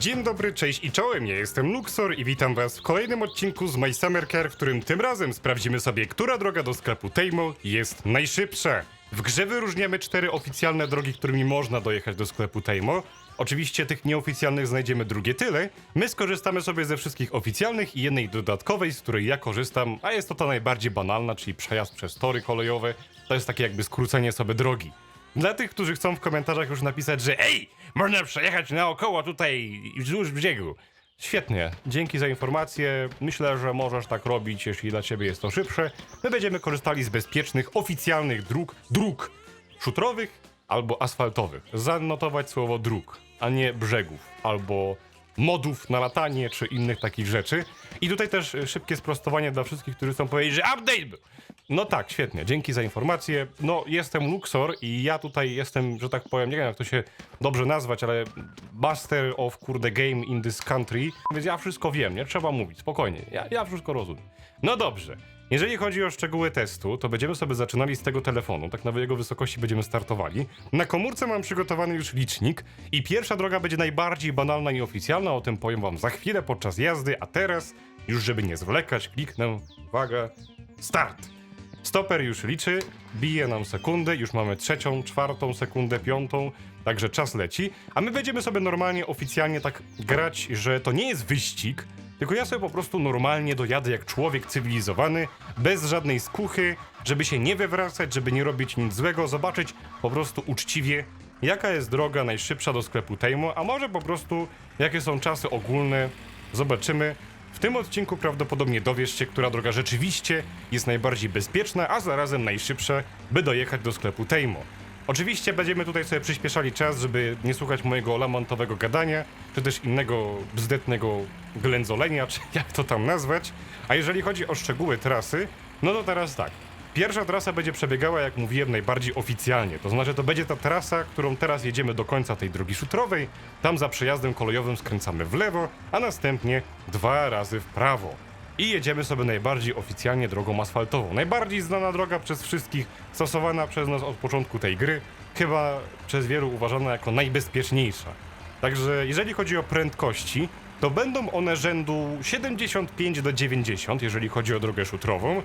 Dzień dobry, cześć i czołem, ja jestem Luxor i witam was w kolejnym odcinku z My Summer Car, w którym tym razem sprawdzimy sobie, która droga do sklepu Tejmo jest najszybsza. W grze wyróżniamy cztery oficjalne drogi, którymi można dojechać do sklepu Tejmo. Oczywiście tych nieoficjalnych znajdziemy drugie tyle. My skorzystamy sobie ze wszystkich oficjalnych i jednej dodatkowej, z której ja korzystam, a jest to ta najbardziej banalna, czyli przejazd przez tory kolejowe. To jest takie jakby skrócenie sobie drogi. Dla tych, którzy chcą w komentarzach już napisać, że ej, można przejechać naokoło tutaj wzdłuż brzegu. Świetnie, dzięki za informację. Myślę, że możesz tak robić, jeśli dla ciebie jest to szybsze. My będziemy korzystali z bezpiecznych, oficjalnych dróg, dróg szutrowych albo asfaltowych. Zanotować słowo dróg, a nie brzegów albo modów na latanie czy innych takich rzeczy. I tutaj też szybkie sprostowanie dla wszystkich, którzy chcą powiedzieć, że update. No tak, świetnie, dzięki za informację. No, jestem Luxor i ja tutaj jestem, że tak powiem, nie wiem jak to się dobrze nazwać, ale master of kurde game in this country, więc ja wszystko wiem, nie trzeba mówić, spokojnie, ja, ja wszystko rozumiem. No dobrze. Jeżeli chodzi o szczegóły testu, to będziemy sobie zaczynali z tego telefonu, tak na jego wysokości będziemy startowali. Na komórce mam przygotowany już licznik i pierwsza droga będzie najbardziej banalna i oficjalna, o tym powiem wam za chwilę podczas jazdy, a teraz, już żeby nie zwlekać, kliknę, uwaga, start! Stoper już liczy, bije nam sekundę, już mamy trzecią, czwartą sekundę, piątą, także czas leci. A my będziemy sobie normalnie, oficjalnie tak grać, że to nie jest wyścig, tylko ja sobie po prostu normalnie dojadę jak człowiek cywilizowany, bez żadnej skuchy, żeby się nie wywracać, żeby nie robić nic złego, zobaczyć po prostu uczciwie, jaka jest droga najszybsza do sklepu Tejmo, a może po prostu jakie są czasy ogólne, zobaczymy. W tym odcinku prawdopodobnie dowiesz się, która droga rzeczywiście jest najbardziej bezpieczna, a zarazem najszybsza, by dojechać do sklepu Tejmo. Oczywiście będziemy tutaj sobie przyspieszali czas, żeby nie słuchać mojego lamontowego gadania, czy też innego bzdetnego ględzolenia, czy jak to tam nazwać. A jeżeli chodzi o szczegóły trasy, no to teraz tak. Pierwsza trasa będzie przebiegała, jak mówiłem, najbardziej oficjalnie. To znaczy, to będzie ta trasa, którą teraz jedziemy do końca tej drogi szutrowej. Tam za przejazdem kolejowym skręcamy w lewo, a następnie dwa razy w prawo. I jedziemy sobie najbardziej oficjalnie drogą asfaltową. Najbardziej znana droga przez wszystkich, stosowana przez nas od początku tej gry, chyba przez wielu uważana jako najbezpieczniejsza. Także jeżeli chodzi o prędkości, to będą one rzędu 75 do 90, jeżeli chodzi o drogę szutrową.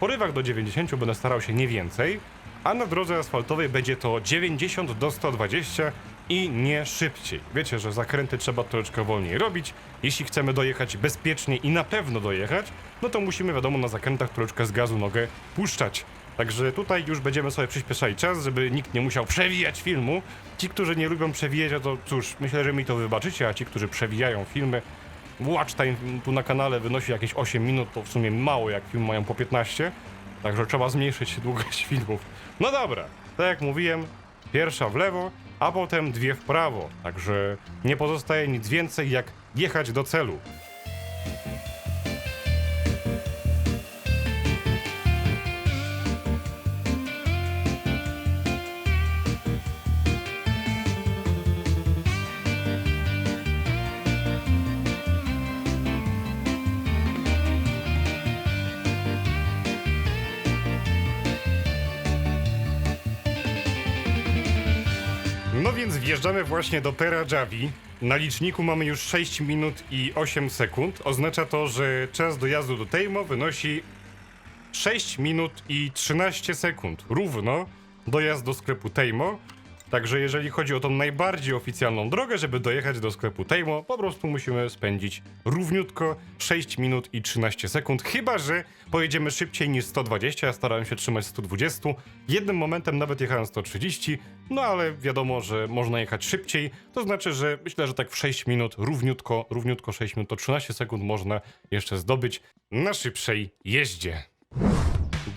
Porywach do 90 będę starał się nie więcej, a na drodze asfaltowej będzie to 90 do 120 i nie szybciej. Wiecie, że zakręty trzeba troszeczkę wolniej robić. Jeśli chcemy dojechać bezpiecznie i na pewno dojechać, no to musimy, wiadomo, na zakrętach troszeczkę z gazu nogę puszczać. Także tutaj już będziemy sobie przyspieszali czas, żeby nikt nie musiał przewijać filmu. Ci, którzy nie lubią przewijać, no to cóż, myślę, że mi to wybaczycie, a ci, którzy przewijają filmy, watch time tu na kanale wynosi jakieś 8 minut, to w sumie mało, jak film mają po 15. Także trzeba zmniejszyć długość filmów. No dobra, tak jak mówiłem, pierwsza w lewo, a potem dwie w prawo. Także nie pozostaje nic więcej jak jechać do celu. Więc wjeżdżamy właśnie do Pera Javi. Na liczniku mamy już 6 minut i 8 sekund. Oznacza to, że czas dojazdu do Tejmo wynosi 6 minut i 13 sekund. Równo dojazd do sklepu Tejmo. Także jeżeli chodzi o tą najbardziej oficjalną drogę, żeby dojechać do sklepu Tejmo, po prostu musimy spędzić równiutko 6 minut i 13 sekund. Chyba, że pojedziemy szybciej niż 120, ja starałem się trzymać 120. Jednym momentem nawet jechałem 130, no ale wiadomo, że można jechać szybciej. To znaczy, że myślę, że tak w 6 minut, równiutko, równiutko 6 minut, to 13 sekund można jeszcze zdobyć na szybszej jeździe.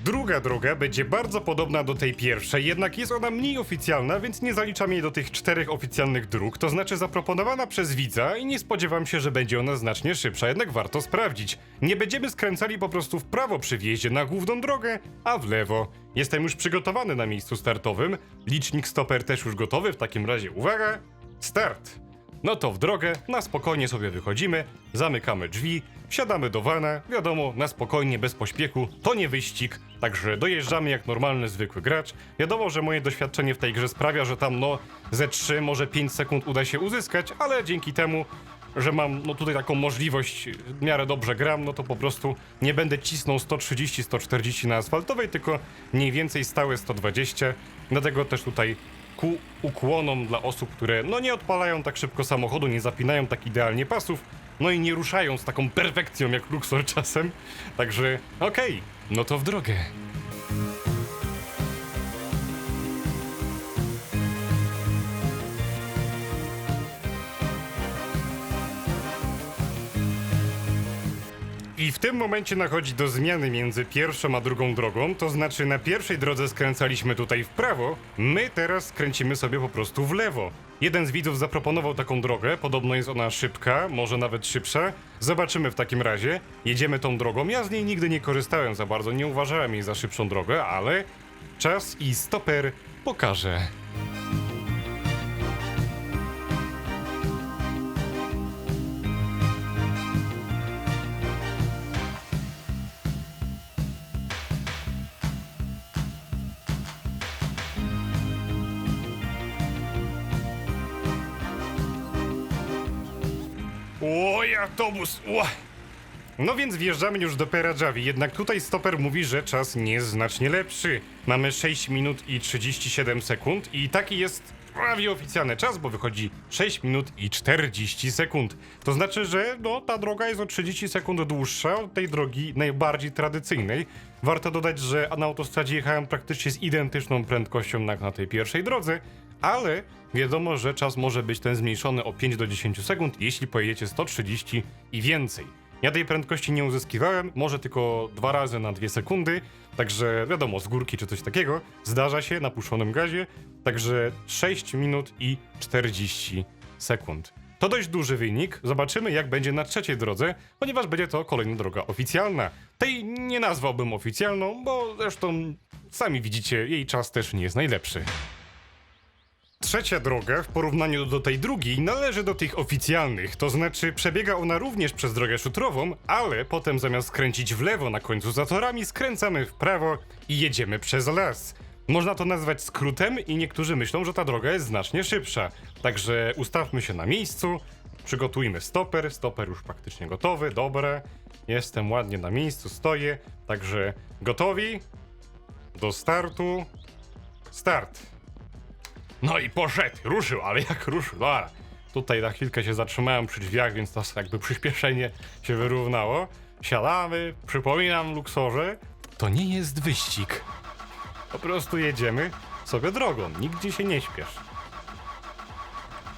Druga droga będzie bardzo podobna do tej pierwszej, jednak jest ona mniej oficjalna, więc nie zaliczam jej do tych czterech oficjalnych dróg, to znaczy zaproponowana przez widza i nie spodziewam się, że będzie ona znacznie szybsza, jednak warto sprawdzić. Nie będziemy skręcali po prostu w prawo przy wjeździe na główną drogę, a w lewo. Jestem już przygotowany na miejscu startowym, licznik stoper też już gotowy, w takim razie uwaga, start! No to w drogę, na spokojnie sobie wychodzimy, zamykamy drzwi, wsiadamy do wana, wiadomo, na spokojnie, bez pośpiechu, to nie wyścig, także dojeżdżamy jak normalny, zwykły gracz. Wiadomo, że moje doświadczenie w tej grze sprawia, że tam no ze 3, może 5 sekund uda się uzyskać, ale dzięki temu, że mam no tutaj taką możliwość, w miarę dobrze gram, no to po prostu nie będę cisnął 130-140 na asfaltowej, tylko mniej więcej stałe 120, dlatego też tutaj ku ukłonom dla osób, które no nie odpalają tak szybko samochodu, nie zapinają tak idealnie pasów, no i nie ruszają z taką perfekcją jak Luxor czasem. Także okej, no to w drogę. I w tym momencie nachodzi do zmiany między pierwszą a drugą drogą, to znaczy na pierwszej drodze skręcaliśmy tutaj w prawo, my teraz skręcimy sobie po prostu w lewo. Jeden z widzów zaproponował taką drogę, podobno jest ona szybka, może nawet szybsza. Zobaczymy w takim razie. Jedziemy tą drogą. Ja z niej nigdy nie korzystałem za bardzo, nie uważałem jej za szybszą drogę, ale czas i stoper pokaże. Autobus! Ła. No więc wjeżdżamy już do Peradżawi, jednak tutaj stoper mówi, że czas nie jest znacznie lepszy. Mamy 6 minut i 37 sekund i taki jest prawie oficjalny czas, bo wychodzi 6 minut i 40 sekund. To znaczy, że no, ta droga jest o 30 sekund dłuższa od tej drogi najbardziej tradycyjnej. Warto dodać, że na autostradzie jechałem praktycznie z identyczną prędkością jak na tej pierwszej drodze, ale wiadomo, że czas może być ten zmniejszony o 5 do 10 sekund, jeśli pojedziecie 130 i więcej. Ja tej prędkości nie uzyskiwałem, może tylko dwa razy na 2 sekundy, także wiadomo, z górki czy coś takiego, zdarza się na puszonym gazie, także 6 minut i 40 sekund. To dość duży wynik, zobaczymy jak będzie na trzeciej drodze, ponieważ będzie to kolejna droga oficjalna. Tej nie nazwałbym oficjalną, bo zresztą sami widzicie, jej czas też nie jest najlepszy. Trzecia droga w porównaniu do tej drugiej należy do tych oficjalnych, to znaczy przebiega ona również przez drogę szutrową, ale potem zamiast skręcić w lewo na końcu za torami, skręcamy w prawo i jedziemy przez las. Można to nazwać skrótem i niektórzy myślą, że ta droga jest znacznie szybsza. Także ustawmy się na miejscu, przygotujmy stoper, stoper już praktycznie gotowy, dobra. Jestem ładnie na miejscu, stoję, także gotowi? Do startu. Start. No i poszedł, ruszył, ale jak ruszył, dobra. Tutaj na chwilkę się zatrzymałem przy drzwiach, więc to jakby przyspieszenie się wyrównało. Siadamy, przypominam Luksorze, to nie jest wyścig. Po prostu jedziemy sobie drogą, nigdzie się nie śpiesz.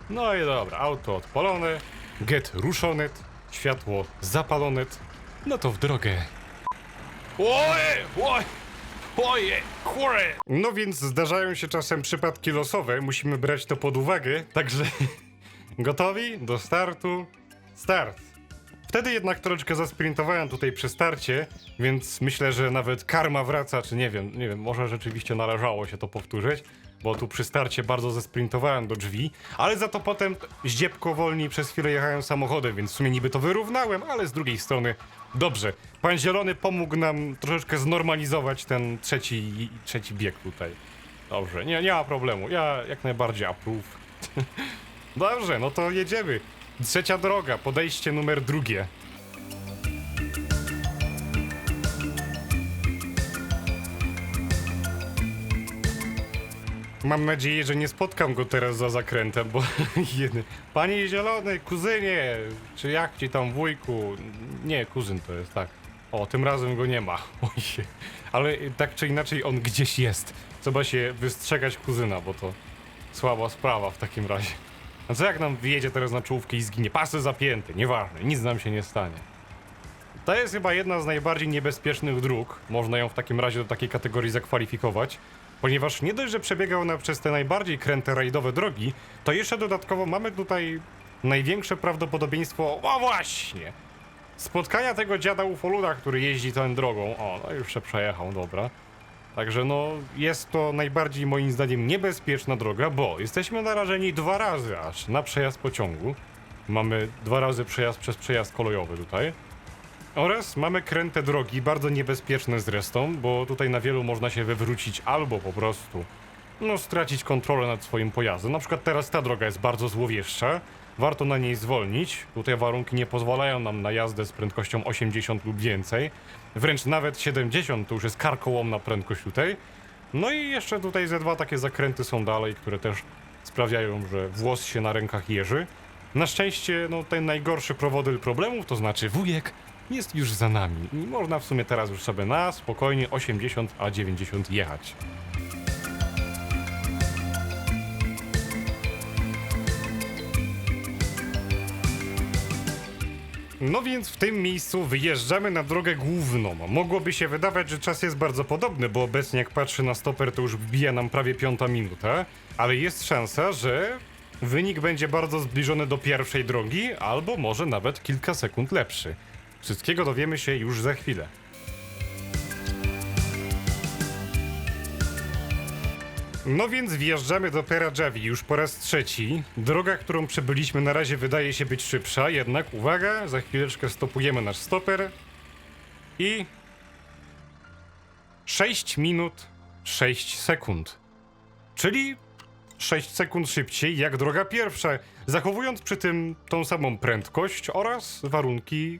No i dobra, auto odpalone, get ruszonet, światło zapalonet, no to w drogę. Oje, oj, oje, kurde. No więc zdarzają się czasem przypadki losowe, musimy brać to pod uwagę, także gotowi do startu, start. Wtedy jednak troszeczkę zasprintowałem tutaj przy starcie, więc myślę, że nawet karma wraca, czy nie wiem, nie wiem, może rzeczywiście należało się to powtórzyć, bo tu przy starcie bardzo zasprintowałem do drzwi, ale za to potem zdziepko wolniej przez chwilę jechałem samochodem, więc w sumie niby to wyrównałem, ale z drugiej strony dobrze. Pan Zielony pomógł nam troszeczkę znormalizować ten trzeci, trzeci bieg tutaj. Dobrze, nie, nie ma problemu, ja jak najbardziej approve. Dobrze, no to jedziemy. Trzecia droga, podejście numer drugie. Mam nadzieję, że nie spotkam go teraz za zakrętem, bo jedy. Panie Zielony, kuzynie, czy jak ci tam wujku? Nie, kuzyn to jest, tak. O, tym razem go nie ma. Oj, ale tak czy inaczej on gdzieś jest. Trzeba się wystrzegać kuzyna, bo to słaba sprawa w takim razie. A co jak nam wyjedzie teraz na czołówkę i zginie? Pasy zapięte, nieważne, nic nam się nie stanie. To jest chyba jedna z najbardziej niebezpiecznych dróg. Można ją w takim razie do takiej kategorii zakwalifikować. Ponieważ nie dość, że przebiega ona przez te najbardziej kręte rajdowe drogi, to jeszcze dodatkowo mamy tutaj największe prawdopodobieństwo, o właśnie, spotkania tego dziada ufoluda, który jeździ tą drogą. O, no już się przejechał, dobra. Także no, jest to najbardziej moim zdaniem niebezpieczna droga, bo jesteśmy narażeni dwa razy aż na przejazd pociągu. Mamy dwa razy przejazd przez przejazd kolejowy tutaj. Oraz mamy kręte drogi, bardzo niebezpieczne zresztą, bo tutaj na wielu można się wywrócić albo po prostu no, stracić kontrolę nad swoim pojazdem. Na przykład teraz ta droga jest bardzo złowieszcza, warto na niej zwolnić. Tutaj warunki nie pozwalają nam na jazdę z prędkością 80 lub więcej. Wręcz nawet 70 to już jest karkołomna prędkość tutaj. No i jeszcze tutaj ze dwa takie zakręty są dalej, które też sprawiają, że włos się na rękach jeży. Na szczęście, no ten najgorszy prowodyl problemów, to znaczy wujek, jest już za nami. I można w sumie teraz już sobie na spokojnie 80 a 90 jechać. No więc w tym miejscu wyjeżdżamy na drogę główną. Mogłoby się wydawać, że czas jest bardzo podobny, bo obecnie jak patrzy na stoper, to już wbija nam prawie piąta minuta, ale jest szansa, że wynik będzie bardzo zbliżony do pierwszej drogi, albo może nawet kilka sekund lepszy. Wszystkiego dowiemy się już za chwilę. No więc wjeżdżamy do Peradżawi już po raz trzeci. Droga, którą przebyliśmy na razie wydaje się być szybsza, jednak uwaga, za chwileczkę stopujemy nasz stoper i 6 minut 6 sekund. Czyli 6 sekund szybciej jak droga pierwsza, zachowując przy tym tą samą prędkość oraz warunki,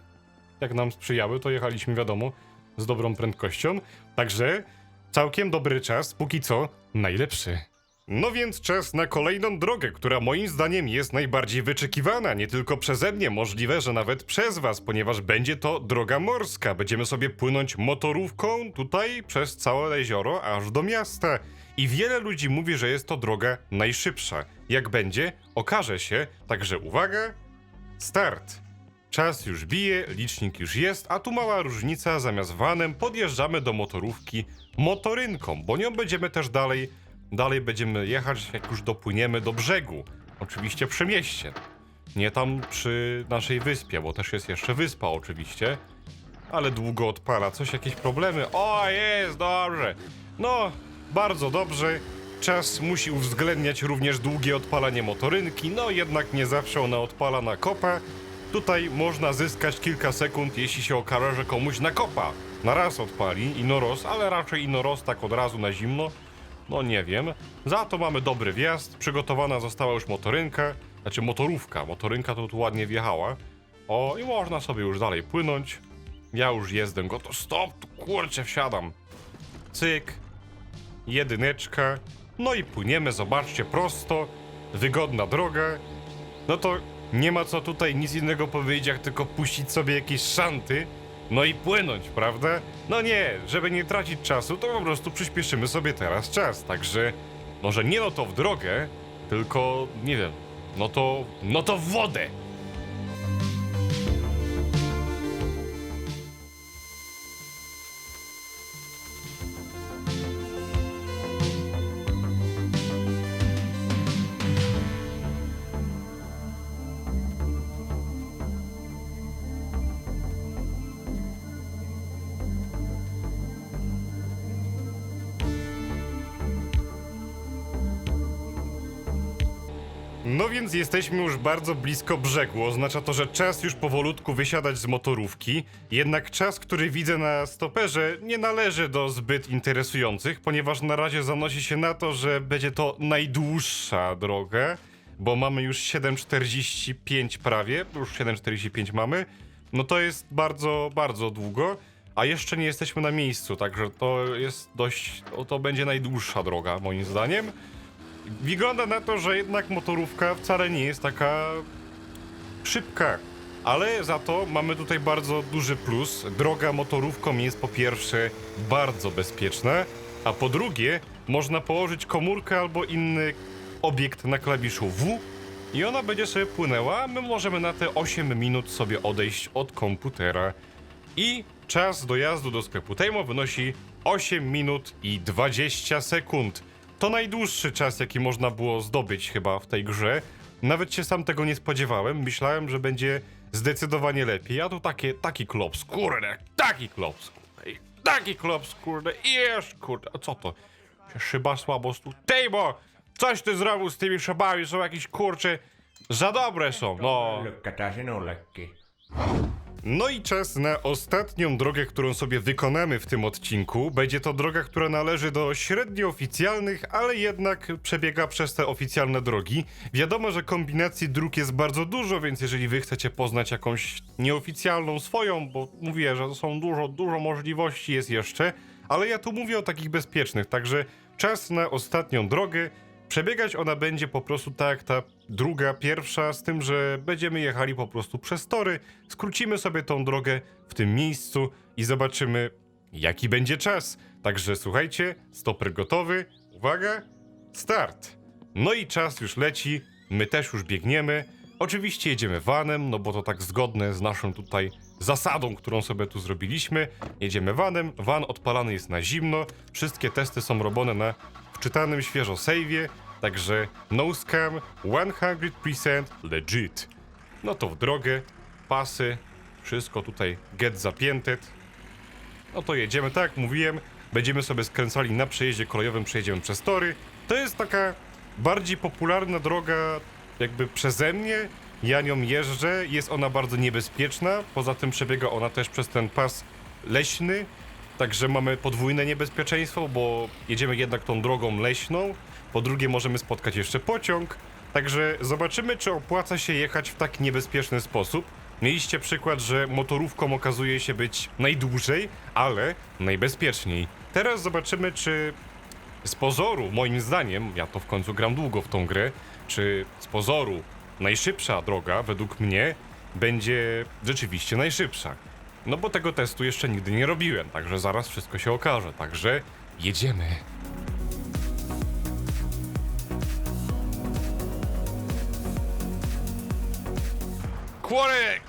jak nam sprzyjały, to jechaliśmy wiadomo z dobrą prędkością. Także całkiem dobry czas, póki co najlepszy. No więc czas na kolejną drogę, która moim zdaniem jest najbardziej wyczekiwana, nie tylko przeze mnie, możliwe, że nawet przez was, ponieważ będzie to droga morska. Będziemy sobie płynąć motorówką tutaj przez całe jezioro aż do miasta. I wiele ludzi mówi, że jest to droga najszybsza. Jak będzie, okaże się, także uwaga, start. Czas już bije, licznik już jest, a tu mała różnica, zamiast vanem podjeżdżamy do motorówki motorynką, bo nią będziemy też dalej, dalej będziemy jechać, jak już dopłyniemy do brzegu. Oczywiście przy mieście. Nie tam przy naszej wyspie, bo też jest jeszcze wyspa oczywiście. Ale długo odpala, coś, jakieś problemy? O, jest, dobrze. No, bardzo dobrze. Czas musi uwzględniać również długie odpalanie motorynki, no jednak nie zawsze ona odpala na kopa. Tutaj można zyskać kilka sekund, jeśli się okaże, że komuś na kopa na raz odpali Inoros, ale raczej Inoros tak od razu na zimno. No nie wiem. Za to mamy dobry wjazd, przygotowana została już motorynka, znaczy motorówka, motorynka to tu ładnie wjechała. O, i można sobie już dalej płynąć. Ja już jestem gotów. Stop, kurczę, wsiadam. Cyk, jedyneczka. No i płyniemy, zobaczcie, prosto, wygodna droga. No to nie ma co tutaj nic innego powiedzieć, jak tylko puścić sobie jakieś szanty, no i płynąć, prawda? No nie, żeby nie tracić czasu, to po prostu przyspieszymy sobie teraz czas, także może nie no to w drogę, tylko nie wiem, no to, no to w wodę. Więc jesteśmy już bardzo blisko brzegu. Oznacza to, że czas już powolutku wysiadać z motorówki. Jednak czas, który widzę na stoperze, nie należy do zbyt interesujących, ponieważ na razie zanosi się na to, że będzie to najdłuższa droga, bo mamy już 7,45 prawie, już 7,45 mamy. No to jest bardzo, bardzo długo. A jeszcze nie jesteśmy na miejscu, także to jest dość. To, będzie najdłuższa droga, moim zdaniem. Wygląda na to, że jednak motorówka wcale nie jest taka szybka. Ale za to mamy tutaj bardzo duży plus. Droga motorówką jest po pierwsze bardzo bezpieczna, a po drugie można położyć komórkę albo inny obiekt na klawiszu W i ona będzie sobie płynęła, my możemy na te 8 minut sobie odejść od komputera. I czas dojazdu do sklepu Tejmo wynosi 8 minut i 20 sekund. To najdłuższy czas, jaki można było zdobyć chyba w tej grze. Nawet się sam tego nie spodziewałem. Myślałem, że będzie zdecydowanie lepiej, a tu takie, taki klops, kurde, taki klops. Ej, taki klops, kurde, i jeszcze, kurde, a co to? Szyba słabo stu... Tejbo! Coś ty zrobił z tymi szybami, są jakieś, kurcze, za dobre są, no. Lykkätään sinullekin. No i czas na ostatnią drogę, którą sobie wykonamy w tym odcinku. Będzie to droga, która należy do średnio oficjalnych, ale jednak przebiega przez te oficjalne drogi. Wiadomo, że kombinacji dróg jest bardzo dużo, więc jeżeli wy chcecie poznać jakąś nieoficjalną swoją, bo mówię, że są dużo, dużo możliwości jest jeszcze, ale ja tu mówię o takich bezpiecznych, także czas na ostatnią drogę. Przebiegać ona będzie po prostu tak ta druga, pierwsza, z tym, że będziemy jechali po prostu przez tory, skrócimy sobie tą drogę w tym miejscu i zobaczymy, jaki będzie czas. Także słuchajcie, stoper gotowy, uwaga, start. No i czas już leci, my też już biegniemy. Oczywiście jedziemy vanem, no bo to tak zgodne z naszą tutaj zasadą, którą sobie tu zrobiliśmy. Jedziemy vanem, van odpalany jest na zimno, wszystkie testy są robione na wczytanym świeżo save'ie, także no scam, 100% legit. No to w drogę, pasy, wszystko tutaj get zapięte. No to jedziemy, tak jak mówiłem, będziemy sobie skręcali na przejeździe kolejowym, przejedziemy przez tory. To jest taka bardziej popularna droga jakby przeze mnie. Ja nią jeżdżę, jest ona bardzo niebezpieczna, poza tym przebiega ona też przez ten pas leśny, także mamy podwójne niebezpieczeństwo, bo jedziemy jednak tą drogą leśną, po drugie możemy spotkać jeszcze pociąg, także zobaczymy, czy opłaca się jechać w tak niebezpieczny sposób. Mieliście przykład, że motorówką okazuje się być najdłużej, ale najbezpieczniej. Teraz zobaczymy, czy z pozoru, moim zdaniem, ja to w końcu gram długo w tą grę, czy z pozoru najszybsza droga, według mnie, będzie rzeczywiście najszybsza. No bo tego testu jeszcze nigdy nie robiłem, także zaraz wszystko się okaże, także jedziemy. Kłorek!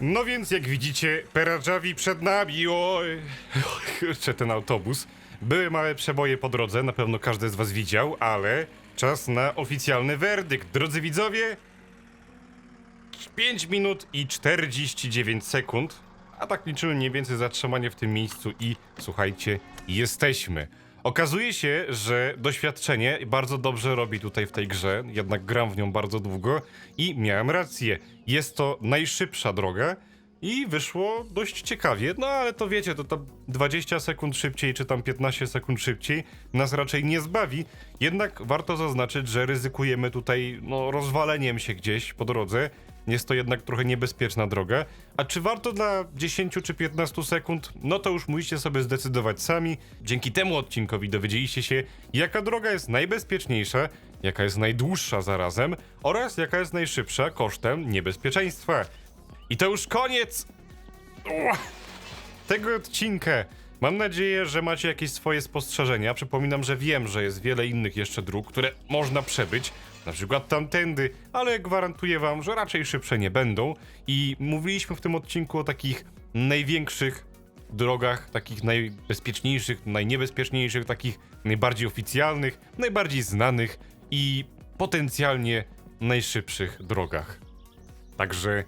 No więc jak widzicie, Peradżawi przed nami, oj, kurczę ten autobus. Były małe przeboje po drodze, na pewno każdy z was widział, ale czas na oficjalny werdykt. Drodzy widzowie, 5 minut i 49 sekund, a tak liczymy mniej więcej zatrzymanie w tym miejscu i słuchajcie, jesteśmy. Okazuje się, że doświadczenie bardzo dobrze robi tutaj w tej grze, jednak gram w nią bardzo długo i miałem rację. Jest to najszybsza droga i wyszło dość ciekawie, no ale to wiecie, to tam 20 sekund szybciej czy tam 15 sekund szybciej nas raczej nie zbawi, jednak warto zaznaczyć, że ryzykujemy tutaj no, rozwaleniem się gdzieś po drodze, jest to jednak trochę niebezpieczna droga. A czy warto dla 10 czy 15 sekund? No to już musicie sobie zdecydować sami. Dzięki temu odcinkowi dowiedzieliście się, jaka droga jest najbezpieczniejsza, jaka jest najdłuższa zarazem oraz jaka jest najszybsza kosztem niebezpieczeństwa. I to już koniec tego odcinka. Mam nadzieję, że macie jakieś swoje spostrzeżenia. Przypominam, że wiem, że jest wiele innych jeszcze dróg, które można przebyć, na przykład tamtędy, ale gwarantuję wam, że raczej szybsze nie będą. I mówiliśmy w tym odcinku o takich największych drogach, takich najbezpieczniejszych, najniebezpieczniejszych, takich najbardziej oficjalnych, najbardziej znanych i potencjalnie najszybszych drogach. Także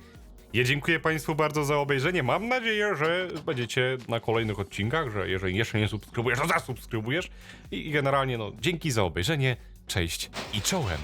ja dziękuję Państwu bardzo za obejrzenie. Mam nadzieję, że będziecie na kolejnych odcinkach, że jeżeli jeszcze nie subskrybujesz, to zasubskrybujesz. I i generalnie, no, dzięki za obejrzenie. Cześć i czołem.